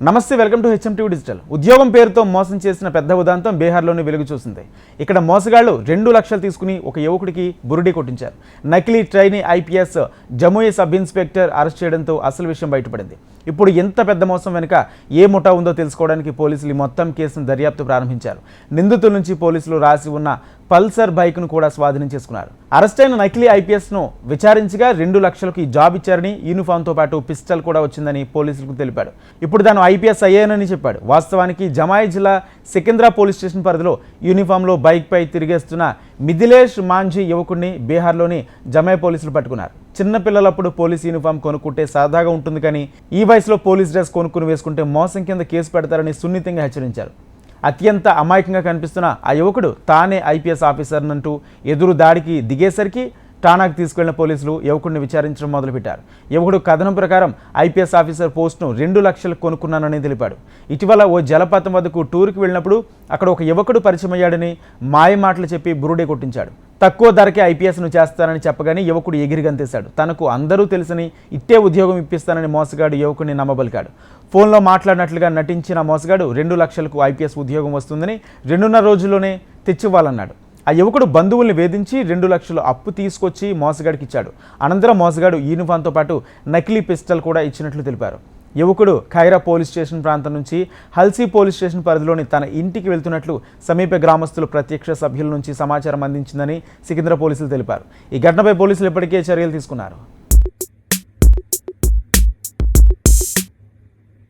నమస్తే welcome to HMTV digital. ఉద్యోగం పేరుతో మోసం చేసిన పెద్ద ఉదాంతం బీహార్లోని వెలుగు చూసింది ఇక్కడ మోసగాళ్ళు రెండు లక్షలు తీసుకుని ఒక యువకుడికి బురుడి కొట్టించారు. నకిలీ trainee IPS Jamui sub inspector arrest చేయడంతో అసలు విషయం బయటపడింది. ఇప్పుడు ఎంత పెద్ద మోసం వెనుక ఏ ముఠా ఉందో తెలుసుకోవడానికి పోలీసులు ఈ మొత్తం కేసును దర్యాప్తు ప్రారంభించారు. నిందితుల నుంచి పోలీసులు రాసి ఉన్న పల్సర్ బైక్ను కూడా స్వాధీనం చేసుకున్నారు. అరెస్ట్ అయిన నకిలీ ఐపీఎస్ను విచారించగా రెండు లక్షలకు ఈ జాబ్ ఇచ్చారని యూనిఫామ్తో పాటు పిస్టల్ కూడా వచ్చిందని పోలీసులకు తెలిపాడు. ఇప్పుడు తాను ఐపీఎస్ అయ్యానని చెప్పాడు. వాస్తవానికి జమాయి జిల్లా సికింద్రా పోలీస్ స్టేషన్ పరిధిలో యూనిఫామ్లో బైక్పై తిరిగేస్తున్న మిథిలేష్ మాంఝీ యువకుడిని బీహార్లోని జమాయి పోలీసులు పట్టుకున్నారు. చిన్నపిల్లలప్పుడు పోలీస్ యూనిఫామ్ కొనుక్కుంటే సరదాగా ఉంటుంది కానీ ఈ వయసులో పోలీస్ డ్రెస్ కొనుక్కుని వేసుకుంటే మోసం కింద కేసు పెడతారని సున్నితంగా హెచ్చరించారు. అత్యంత అమాయకంగా కనిపిస్తున్న ఆ యువకుడు తానే ఐపీఎస్ ఆఫీసర్నంటూ ఎదురు దాడికి దిగేసరికి టానాకు తీసుకెళ్ళిన పోలీసులు యువకుడిని విచారించడం మొదలుపెట్టారు. యువకుడు కథనం ప్రకారం ఐపీఎస్ ఆఫీసర్ పోస్టును రెండు లక్షలు కొనుక్కున్నానని తెలిపాడు. ఇటీవల ఓ జలపాతం వద్దకు టూర్కి వెళ్ళినప్పుడు అక్కడ ఒక యువకుడు పరిచయమయ్యాడని మాయ మాటలు చెప్పి బురుడే కొట్టించాడు. తక్కువ ధరకే ఐపీఎస్ను చేస్తానని చెప్పగానే యువకుడు ఎగిరి గంతేశాడు తనకు అందరూ తెలిసని ఇట్టే ఉద్యోగం ఇప్పిస్తానని మోసగాడు యువకుడిని నమ్మబలికాడు. ఫోన్లో మాట్లాడినట్లుగా నటించిన మోసగాడు రెండు లక్షలకు ఐపీఎస్ ఉద్యోగం వస్తుందని రెండున్నర రోజుల్లోనే తెచ్చివ్వాలన్నాడు. ఆ యువకుడు బంధువుల్ని వేధించి రెండు లక్షలు అప్పు తీసుకొచ్చి మోసగాడికి ఇచ్చాడు. అనంతరం మోసగాడు యూనిఫామ్తో పాటు నకిలీ పిస్టల్ కూడా ఇచ్చినట్లు తెలిపారు. యువకుడు ఖైరా పోలీస్ స్టేషన్ ప్రాంతం నుంచి హల్సీ పోలీస్ స్టేషన్ పరిధిలోని తన ఇంటికి వెళ్తున్నట్లు సమీప గ్రామస్తులు ప్రత్యక్ష సభ్యుల నుంచి సమాచారం అందించిందని సికింద్ర పోలీసులు తెలిపారు. ఈ ఘటనపై పోలీసులు ఇప్పటికే చర్యలు తీసుకున్నారు.